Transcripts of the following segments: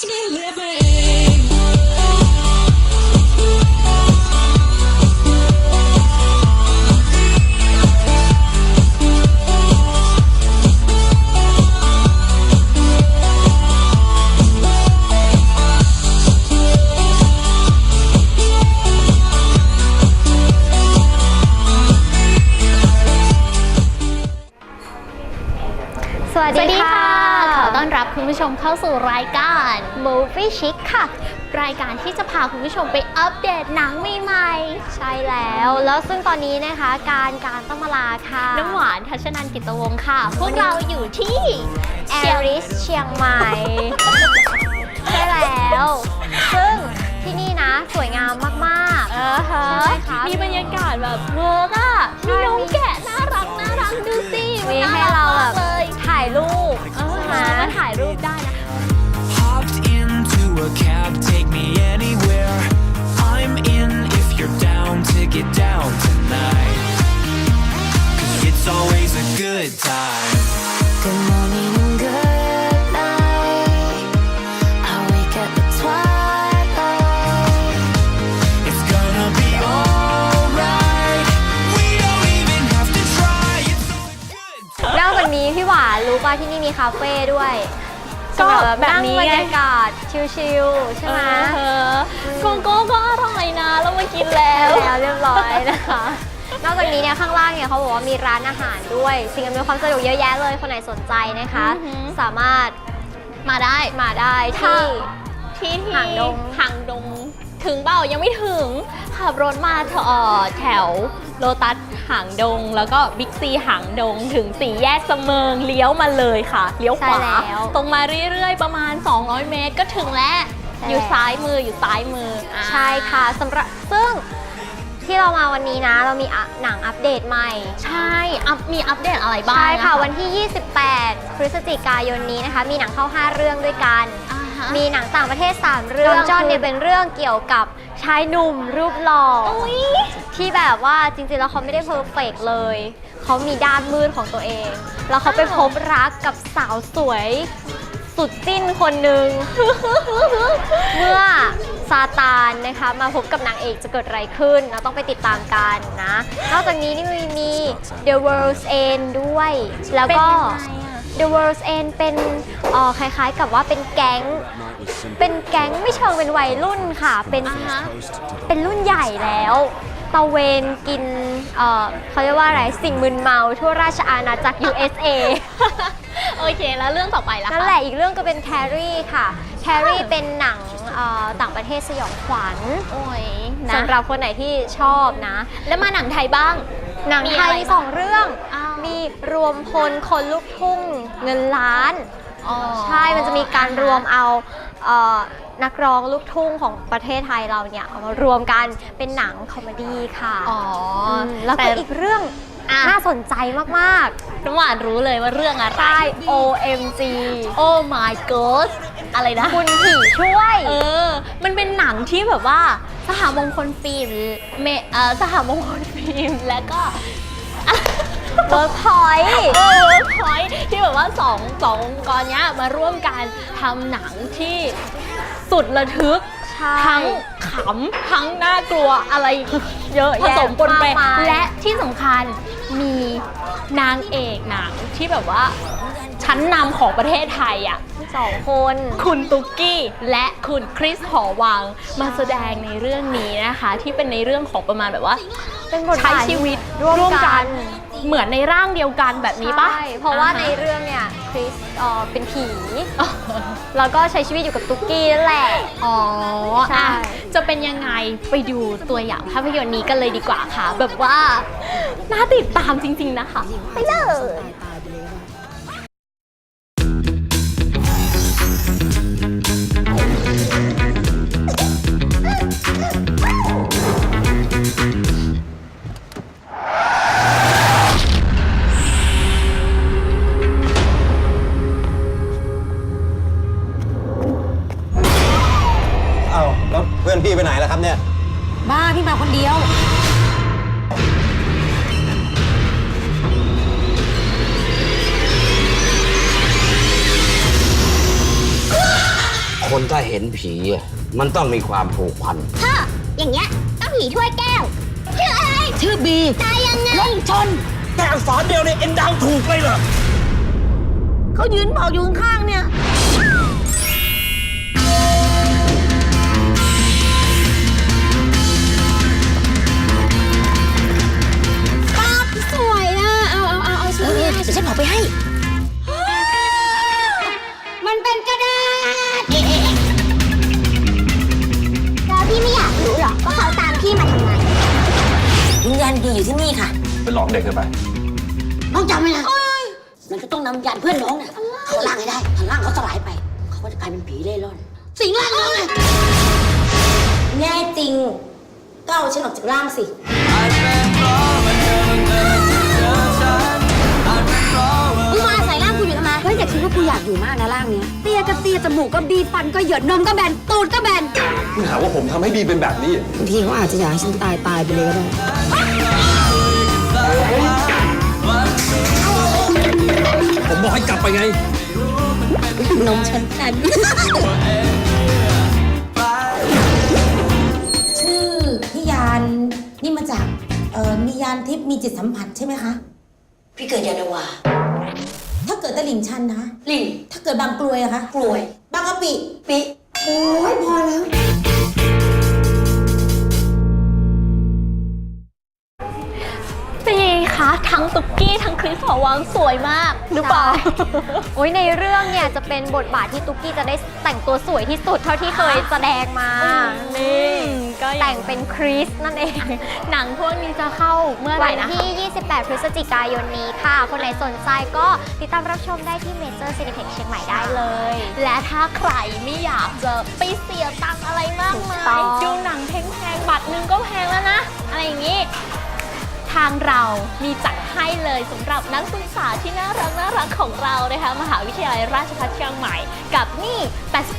สวัสดีค่ะ ต้อนรับคุณผู้ชมเข้าสู่รายการ Movie Chic ค่ะ รายการที่จะพาคุณผู้ชมไปอัปเดตหนังใหม่ใช่แล้ว แล้วซึ่งตอนนี้นะคะ การการต้องมาลาค่ะๆน้ำหวานทัชนันกิตวงศ์ค่ะ พวกเราอยู่ที่แอริสเชียงใหม่ ใช่แล้ว ซึ่งที่นี่นะ สวยงามมากเออฮะใช่ไหมคะมีบรรยากาศแบบเวิร์กอะ get down tonight. 'Cause it's always a good time. Good morning and good night. I wake at the twilight. It's gonna be alright. We don't even have to try. It's a good time. นอกจากนี้พี่หวานรู้ป่ะที่นี่มีคาเฟ่ด้วย ก็สำหรัแบบนี้นั่งบรไงรยากาศชิลๆใช่ไหมเออโกโก้ก็อร่อยนะเรามากินแล้วแล้วเรียบร้อยนะคะนอกจากนี้เนี่ยข้างล่างเนี่ยเขาบอกว่ามีร้านอาหารด้วย สิ่งอำนวยความสะดวกเยอะแยะเลยคนไหนสนใจนะคะอือหือสามารถมาได้มาได้ถ้าที่ที่ที่หางดงหางดง ถึงเปล่ายังไม่ถึงขับรถมาแถวเอ่อแถว โลตัสหางดง แล้วก็บิ๊กซีหางดง ถึงสี่แยกเสมิงเลี้ยวมาเลยค่ะ เลี้ยวขวา ใช่แล้ว ตรงมาเรื่อยๆ ประมาณ 200 เมตรก็ถึงแล้วใช่อยู่ซ้ายมืออยู่ซ้ายมืออ่า ใช่ค่ะสำหรับซึ่งที่เรามาวันนี้นะ เรามีอะหนังอัปเดตใหม่ ใช่อัพมีอัปเดตอะไรบ้างใช่ค่ะนวันที่ 28 พฤศจิกายนนี้นะคะ มีหนังเข้า 5 เรื่องด้วยกัน อ่า ฮะมีหนังต่างประเทศ 3 เรื่องน้องจอนคือเนี่ยเป็นเรื่องเกี่ยวกับชายหนุ่มรูปหล่อออุ๊ยที่แบบว่าจริงๆแล้วเขาไม่ได้เพอร์เฟกต์เลย เขามีด้านมืดของตัวเอง แล้วเขาไปพบรักกับสาวสวย สุดจิ้นคนหนึ่งเมื่อซาตานนะคะมาพบกับนางเอกจะเกิดอะไรขึ้น เราต้องไปติดตามกันนะ นอกจากนี้นี่มีมี The World's End ด้วย แล้วเป็นก็ยังไงอะ The World's End เป็น เอ่อคล้ายๆ กับว่าเป็นแก๊ง เป็นแก๊งไม่เชิงเป็นวัยรุ่นค่ะ เป็นอ่าฮะเป็นรุ่นใหญ่แล้วตะเวนกินเอ่อเขาเรียกว่าอะไรสิ่งมึนเมาทั่วราชอาณาจักร USA โอเค แล้วเรื่องต่อไปล่ะคะนั่นแหละอีกเรื่องก็เป็นแครี่ค่ะแครี่เป็นหนังเอ่อต่างประเทศสยองขวัญโอ้ยนะสำหรับคนไหนที่ชอบนะ แล้วมาหนังไทยบ้าง หนังมีไทอะไรยมีสองเรื่องอ้าวมีรวมพลคนลูกทุ่งเงินล้านอ๋อ ใช่ มันจะมีการรวมเอาเอ่อนักร้องลูกทุ่งของประเทศไทยเราเนี่ยเอามารวมกันเป็นหนังคอมเมดี้ค่ะอ๋อมแล้วก็แต่ อีกเรื่องอะน่าสนใจมากน้ำหวานรู้เลยว่าเรื่องอะไร ๆใช่ OMG โอ้ my god อะไรนะ คุณผีช่วย เออ มันเป็นหนังที่แบบว่า สหมงคลฟิล์มเมเอ่อสหมงคลฟิล์ม และก็ เวิร์กพอยต์เออเวิร์กพอยท์ที่แบบว่าสองสององค์กรเนี้ยมาร่วมกันทำหนังที่สุดระทึก ใช่ ทั้งขำทั้งน่ากลัวอะไรเยอะผแยะสมปนไปมากมาย และที่สำคัญมีนางเอกหนังที่แบบว่าชั้นนำของประเทศไทยอะ สองคน คุณตุ๊กกี้และคุณคริสหอวังมาแสดงในเรื่องนี้นะคะ ที่เป็นในเรื่องของประมาณแบบว่า เป็นบทใช้บาทชีวิตร่วมกัน เหมือนในร่างเดียวกันแบบนี้ปะใช่เพราะว่าอ่ฮในเรื่องเนี่ยคริสเอ่อเป็นผีแล้วก็ใช้ชีวิตอยู่กับตุ๊กกี้นั่นแหละ อ๋อใช่ อะจะเป็นยังไงไปดูตัวอย่างภาพยนตร์นี้กันเลยดีกว่าค่ะ แบบว่าน่าติดตามจริง ๆนะคะ ไปเลย เห็นผีอะมันต้องมีความผูกพัน พ่ออย่างเงี้ยต้องผีถ้วยแก้ว ชื่ออะไร ชื่อบี ตายยังไง ลงชน แต่อักษรเดียวเนี่ยเอ็นเดาถูกเลยเหรอ เขายืนบอกอยู่ข้างๆเนี่ยสวยอะ เอาเอาเอาเอาสวยเดี๋ยวฉันบอกไปให้ มันเป็นกระดาษ ว่าเขาตามพี่มาทำไมวิญญาณดีอยู่ที่นี่ค่ะไปหลอกเด็กกันไปน้องจำไว้นะมันก็ต้องนำวิญญาณเพื่อนน้องเนี่ยเขาล่างให้ได้ถ้าล่างเขาสลายไป เขาก็จะกลายเป็นผีเล่ร่อน สิงร่างน้องไงแน่จริง ก็เอาฉันออกจากร่างสิ คิดว่ากูอยากอยู่มากนะร่างเนี้ยเตี้ยก็เตี้ยจมูกก็บีฟันก็เหยินนมก็แบนตูดก็แบนคุณหาว่าผมทำให้บีเป็นแบบนี้ บางทีเขาอาจจะอยากให้ฉันตายตายไปเลยก็ได้ผมบอกให้กลับไปไง นมฉันกันชื่อนิยานนี่มาจากเอ่อนิยานทิพย์มีจิตสัมผัสใช่ไหมคะ พี่เกิดยานาวา ถ้าเกิดตะหลิงชันนะคะ ลิงถ้าเกิดบางกลวยอะคะกลวย บางกะปิ ปิ โอ้ยพอแล้ว ทั้งตุกกี้ทั้งคริสหอวังสวยมากหรือเปล่า โอ้ยในเรื่องเนี่ยจะเป็นบทบาทที่ตุ๊กกี้จะได้แต่งตัวสวยที่สุดเท่าที่เคยแสดงมา นี่ก็อย่างแต่งเป็นคริสนั่นเอง หนังพวกนี้จะเข้าเมื่อไหร่วันนะที่ 28 พฤศจิกายนนี้ค่ะ คนไหนสนใจก็ติดตามรับชมได้ที่เมเจอร์ซีนิเพ็กเชียงใหม่ได้เลย และถ้าใครไม่อยากจะไปเสียตังค์อะไรมากมาถูกต้ยองดูหนังแพงๆบัตรหนึงก็แพงแล้วนะ อะไรอย่างนี้ทางเรามีจัดให้เลยสำหรับนักศึกษาที่น่ารักน่ารักของเรานะคะมหาวิทยาลัยราชภัฏเชียงใหม่ กับนี่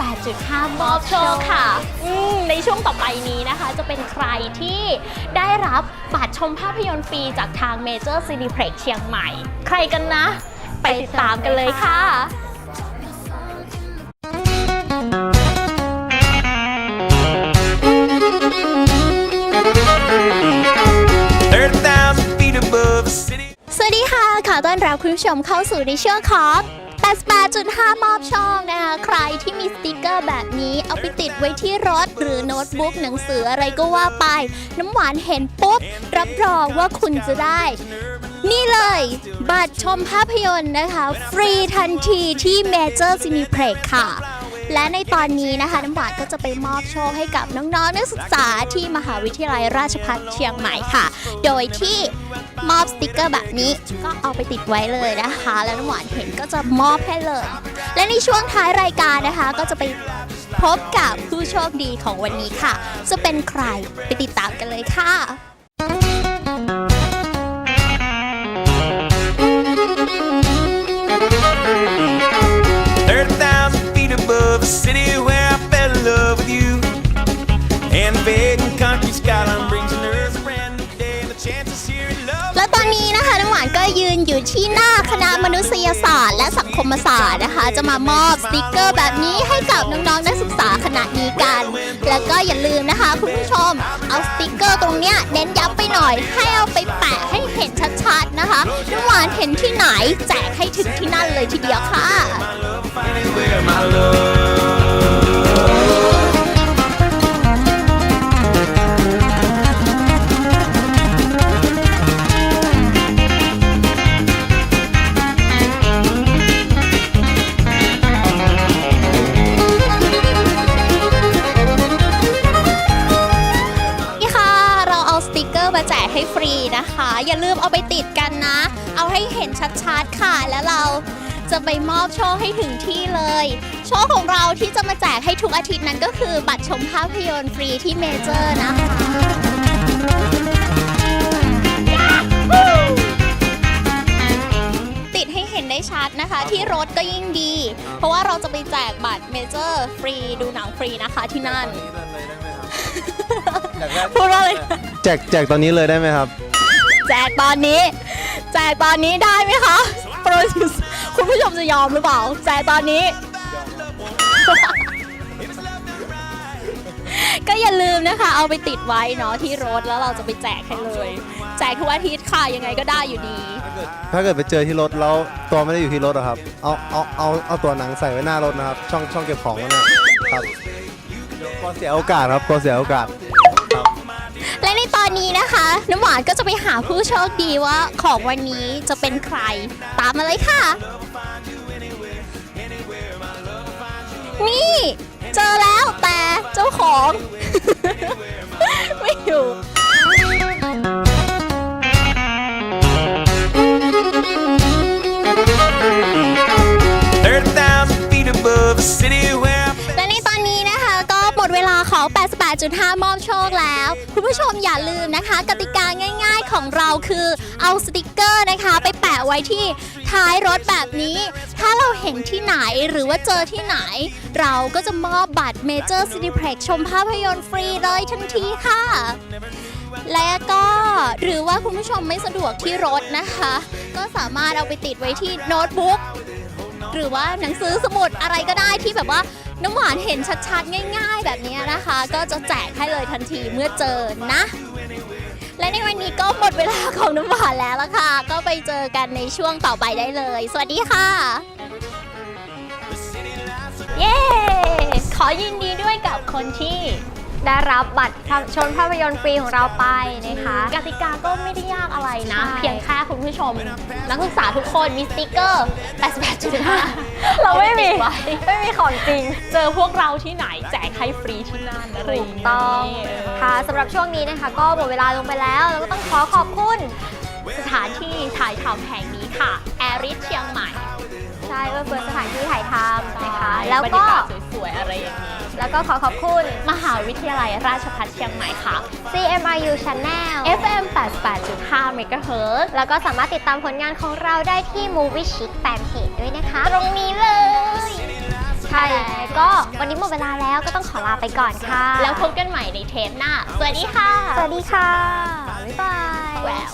88.5 มอบโชว์ค่ะอืมในช่วงต่อไปนี้นะคะ จะเป็นใครที่ได้รับบัตรชมภาพยนตร์ฟรีจากทาง Major Cineplex เชียงใหม่ ใครกันนะ ไปติดตามกันเลยค่ะ ต้อนรับคุณผู้ชมเข้าสู่ในช่วงของ88.5 มอบช่องนะคะ ใครที่มีสติกเกอร์แบบนี้ เอาไปติดไว้ที่รถ หรือโน้ตบุ๊กหนังสืออะไรก็ว่าไป น้ำหวานเห็นปุ๊บ รับรองว่าคุณจะได้ นี่เลย บัตรชมภาพยนตร์นะคะ ฟรีทันทีที่ Major Cineplex ค่ะ และในตอนนี้นะคะน้ำหวานก็จะไปมอบโชคให้กับน้องๆนักศึกษาที่มหาวิทยาลัยราชภัฏเชียงใหม่ค่ะ โดยที่มอบสติกเกอร์แบบนี้ก็เอาไปติดไว้เลยนะคะ แล้วน้ำหวานเห็นก็จะมอบให้เลย และในช่วงท้ายรายการนะคะ ก็จะไปพบกับผู้โชคดีของวันนี้ค่ะ จะเป็นใครไปติดตามกันเลยค่ะ And the begging country skyline brings another brand new day and the chances here in love. และตอนนี้นะคะน้ำหวานก็ยืนอยู่ที่หน้าคณะมนุษยศาสตร์ และสังคมศาสตร์นะคะ จะมามอบสติกเกอร์แบบนี้ให้กับน้องๆนักศึกษาคณะนี้กัน แล้วก็อย่าลืมนะคะ คุณผู้ชม เอาสติกเกอร์ตรงเนี้ยเน้นย้ำไปหน่อย ให้เอาไปแปะให้เห็นชัดๆนะคะน้ำหวานเห็นที่ไหนแจกให้ถึงที่นั่นเลยทีเดียวค่ะ Find anywhere, my love.. ให้ฟรีนะคะ อย่าลืมเอาไปติดกันนะ เอาให้เห็นชัดๆค่ะแล้วเราจะไปมอบโชคให้ถึงที่เลย โชคของเราที่จะมาแจกให้ทุกอาทิตย์นั้นก็คือ บัตรชมภาพยนตร์ฟรีที่เมเจอร์นะคะติดให้เห็นได้ชัดนะคะที่รถก็ยิ่งดี เพราะว่าเราจะไปแจกบัตรเมเจอร์ฟรีดูหนังฟรีนะคะที่นั่น พูดว่าอะไรนะแจกแจกตอนนี้เลยได้ไหมครับ แจกตอนนี้ แจกตอนนี้ได้ไหมคะโปรดิวเซอร์คุณผู้ชมจะยอมหรือเปล่า แจกตอนนี้มนะคะ เอาไปติดไว้เนาะที่รถแล้วเราจะไปแจกให้เลย แจกทุกอาทิตย์ค่ะยังไงก็ได้อยู่ดี ถ้าเกิดไปเจอที่รถแล้วตัวไม่ได้อยู่ที่รถอะครับ เอาเอาเอาเอาตัวหนังใส่ไว้หน้ารถนะครับ ช่องช่องเก็บของนั่นนะครับก ลัวเสียโอกาสครับกลัวเสียโอกาส และในตอนนี้นะคะ น้ำหวานก็จะไปหาผู้โชคดีว่าของวันนี้จะเป็นใคร ตามมาเลยค่ะ นี่ เจอแล้วแต่เจ้าของ ไม่อยู่ 30,000 feet above the city where 88.5 มอบโชคแล้ว คุณผู้ชมอย่าลืมนะคะ กติกาง่ายๆของเราคือเอาสติกเกอร์นะคะ ไปแปะไว้ที่ท้ายรถแบบนี้ ถ้าเราเห็นที่ไหนหรือว่าเจอที่ไหน เราก็จะมอบบัตรเมเจอร์ซินิเพล็กชมภาพยนตร์ฟรีเลยทันทีค่ะ และก็หรือว่าคุณผู้ชมไม่สะดวกที่รถนะคะ ก็สามารถเอาไปติดไว้ที่โน้ตบุ๊ก หรือว่าหนังสือสมุดอะไรก็ได้ที่แบบว่าน้ำหวานเห็นชัดๆ ง่าย ๆ แบบนี้นะคะ ก็จะแจกให้เลยทันทีเมื่อเจอนะ และในวันนี้ก็หมดเวลาของน้ำหวานแล้วละค่ะ ก็ไปเจอกันในช่วงต่อไปได้เลย สวัสดีค่ะ เย้ ขอยินดีด้วยกับคนที่ ได้รับบัตรชมภาพยนตร์ฟรีของเราไปนะคะกติกาก็ไม่ได้ยากอะไรนะใช่เพียงแค่คุณผู้ชม นักศึกษาทุกคนมีสติกเกอร์ 88.5 เราไม่มีติดไว้ไม่มีของจริง เจอพวกเราที่ไหนแจกให้ฟรีที่นั่นอะไรอถูย่ากงต้องนี้ค่ะสำหรับช่วงนี้นะคะ ก็หมดเวลาลงไปแล้วแล้วก็ต้องขอขอบคุณ สถานที่ถ่ายทำแห่งนี้ค่ะแอริสเชียงใหม่ ใช่เอื้อเฟื้อสถานที่ถ่ายทำนะคะ แล้แล้ววก็ก็สวยๆอะไรอย่างนี้ แล้วก็ขอขอบคุณมหาวิทยาลัยราชภัฏเชียงใหม่ค่ะ CMRU Channel FM 88.5 MHz แล้วก็สามารถติดตามผลงานของเราได้ที่ Movie Chic Fanpage ด้วยนะคะ ตรงนี้เลย ใช่ก็วันนี้หมดเวลาแล้วก็ต้องขอลาไปก่อนค่ะ แล้วพบกันใหม่ในเทปหน้า สวัสดีค่ะ สวัสดีค่ะ บ๊ายบายแวว